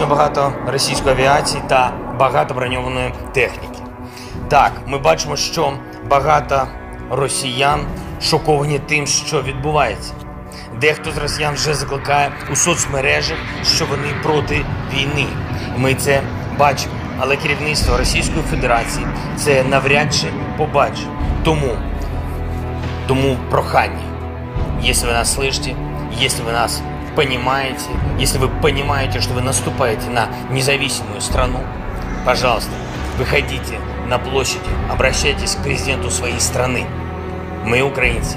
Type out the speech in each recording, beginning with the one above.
Знищено багато російської авіації та багато броньованої техніки. Так, ми бачимо, що багато росіян шоковані тим, що відбувається. Дехто з росіян вже закликає у соцмережах, що вони проти війни. Ми це бачимо. Але керівництво Російської Федерації це навряд чи побачить. Тому, тому прохання. Если вы нас слышите, если вы нас понимаете, если вы понимаете, что вы наступаете на независимую страну, пожалуйста, выходите на площади, обращайтесь к президенту своей страны. Ми українці,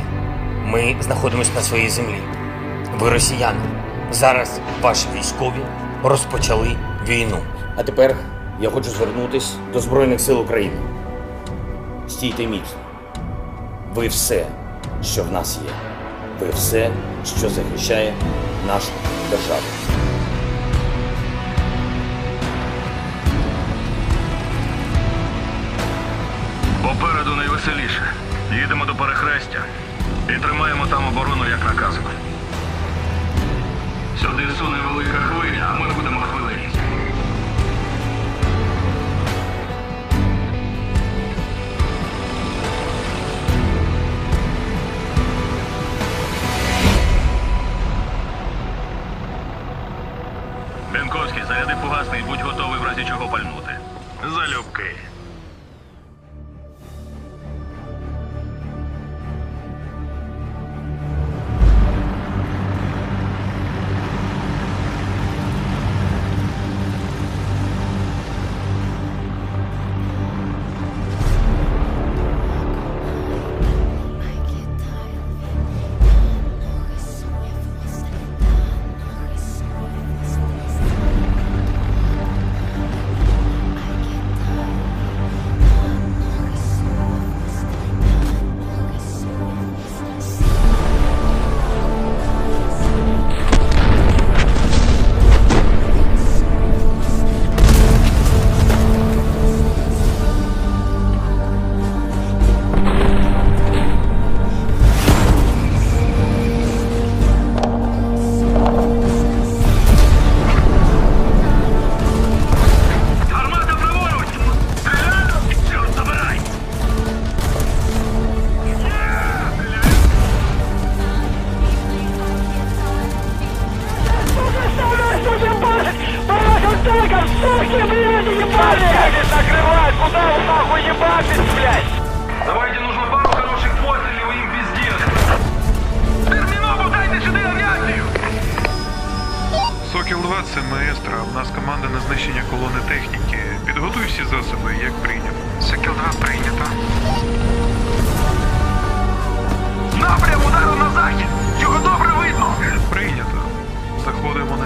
ми знаходимося на своїй землі. Ви росіяни. Зараз ваші військові розпочали війну. А тепер я хочу звернутися до Збройних сил України. Стійте міцно. Ви все, що в нас є. Ви все, що захищає нашу державу. Попереду найвеселіше. Їдемо до перехрестя і тримаємо там оборону, як наказано. Сюди суне велика хвиля, а ми будемо хвилині. Будь готовий в разі чого пальнути. Залюбки.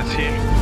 Заходимо на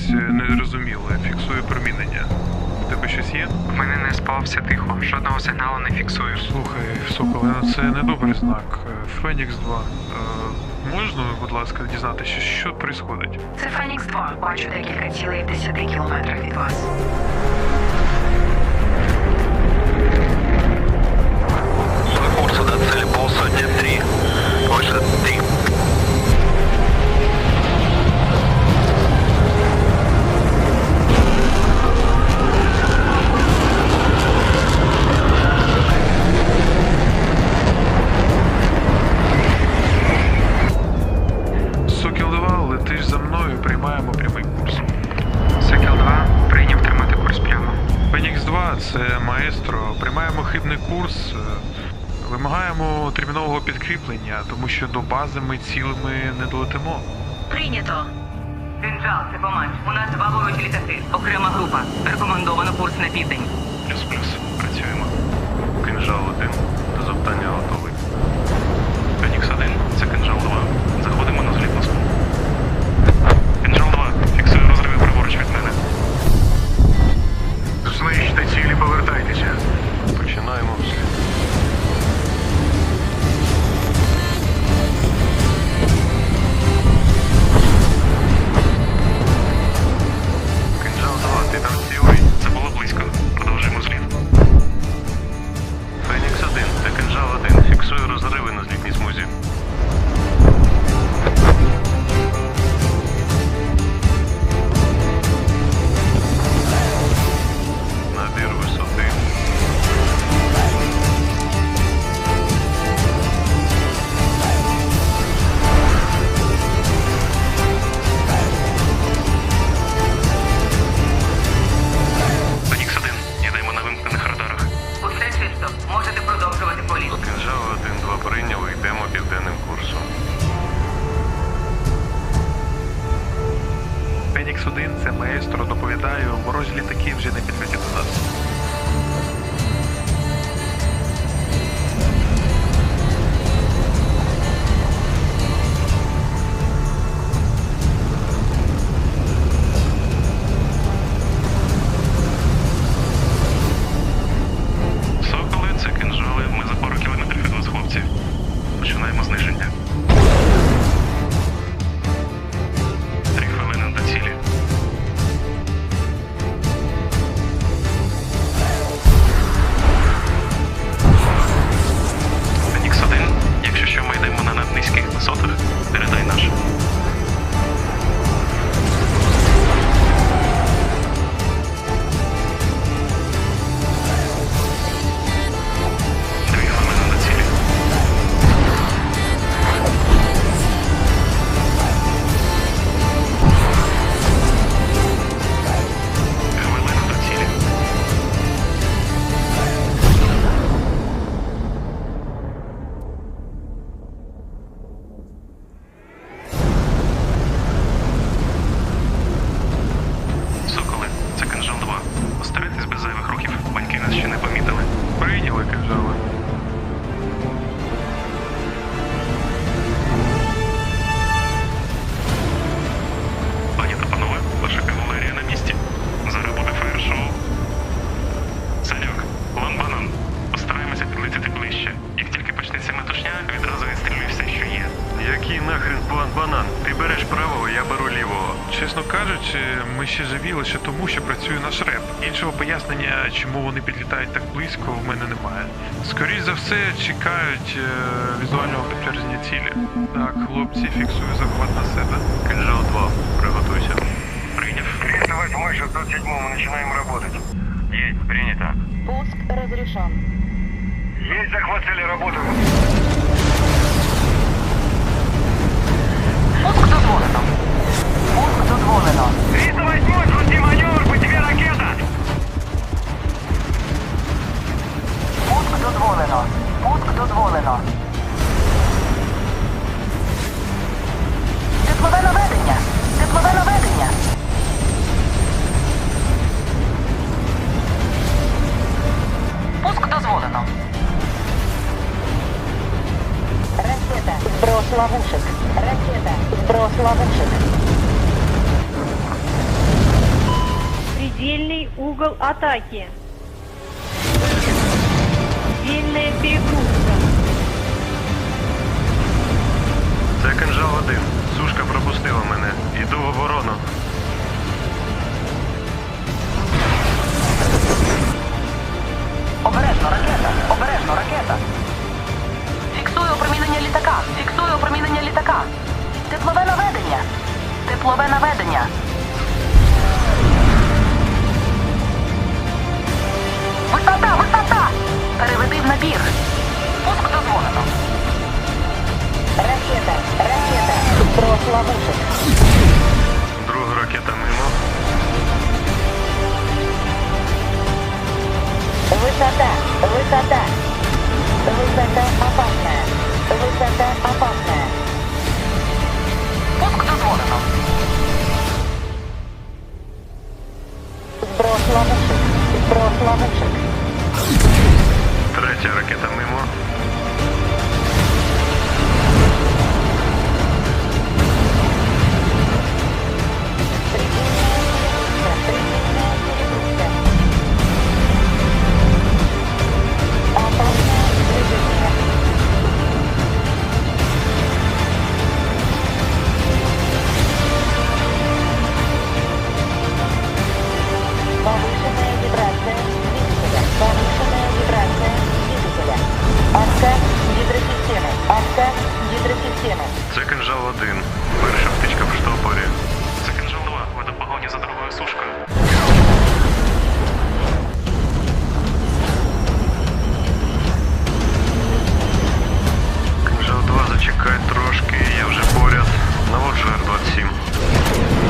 щось е, незрозуміле. Фіксую промінення. У тебе щось є? В мене не спав все тихо. Жодного сигналу не фіксую. Слухай, Соколе, ну це не добрий знак. Е, Фенікс 2. Е, можна, будь ласка, дізнатися, що, відбувається? Це Фенікс 2. Бачу декілька цілей в 10 кілометрах від вас. По курсу до цели полсотни три. Больше термінового підкріплення, тому що до бази ми цілими не долетимо. Прийнято. Кинжал, це помач. У нас два ворожі літаки. Окрема група. Рекомендовано курс на південь. Плюс-плюс. Працюємо. Кинжал 1. До завдання готовий. Фенікс 1. Це кинжал 2. Заходимо на злітну смугу. Кинжал 2. Фіксую розриви праворуч від мене. Знищте цілі, повертайтеся. Х1, це маестро. Доповідаю, ворожі літаки вже не підходять до нас. Нас ще не помітили. Прийняли кинжали. Живі лише тому, що працює наш реп. Іншого пояснення, чому вони підлітають так близько, в мене немає. Скоріше за все, чекають е, візуального підтвердження цілі. Так, хлопці, фіксую захват на себе. Кинжал 2, приготуйся. Прийняв. 308 607 мы начинаем работать. Есть, принято. Пуск розрішен. Есть захват цели, работаем. Пуск Сброс ловушек. Ракета. Сброс ловушек. Предельный угол атаки. Предельная перегрузка. Це кинжал 1. Сушка пропустила мене. Іду в оборону. Обережно, ракета. Теплове наведення. Висота, висота! Переведи в набір. Пуск дозволено. Ракета. Ракета. Сброс ловушек. Друга ракета мимо. Высота. Высота. Высота. Висота опасна. Висота опасна. Пуск дозволено. Зброс ловушек. Третя ракета мимо. Кинжал 1. Перша втичка в штопорі. Це кинжал 2. Ви до погоні за другою сушкою. Кинжал 2, зачекай трошки, я вже поряд. Наводжу Р-27.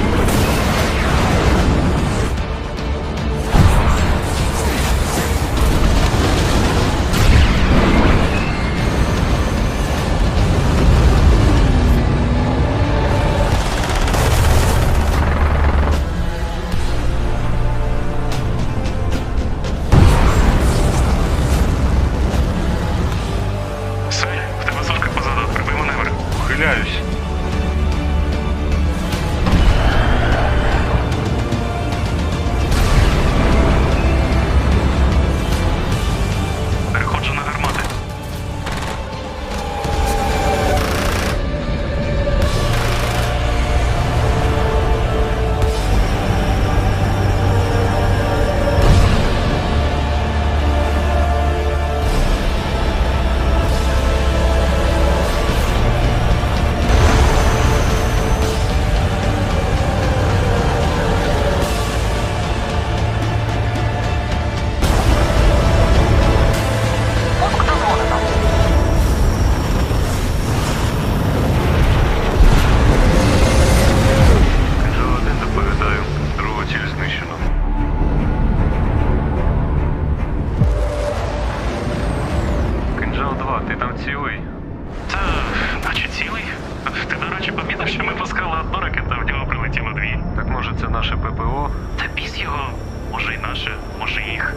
Та біс його. Може і наше, може і їх.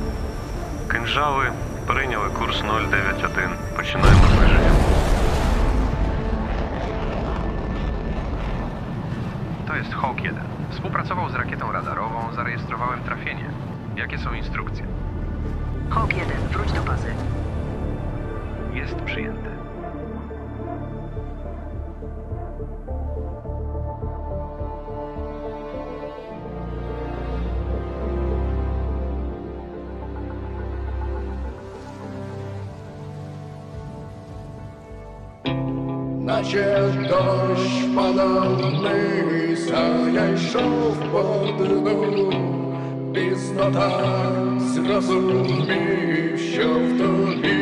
Кинжали прийняли курс 091. Починаємо зниження. To jest Hawk 1. Współpracował z rakietą radarową, zarejestrowałem trafienie. Jakie są instrukcje? Hawk 1, wróć do bazy. Jest przyjęte. Наче дощ падав вниз, а я йшов по дну. Пізно так зрозумів, що в тобі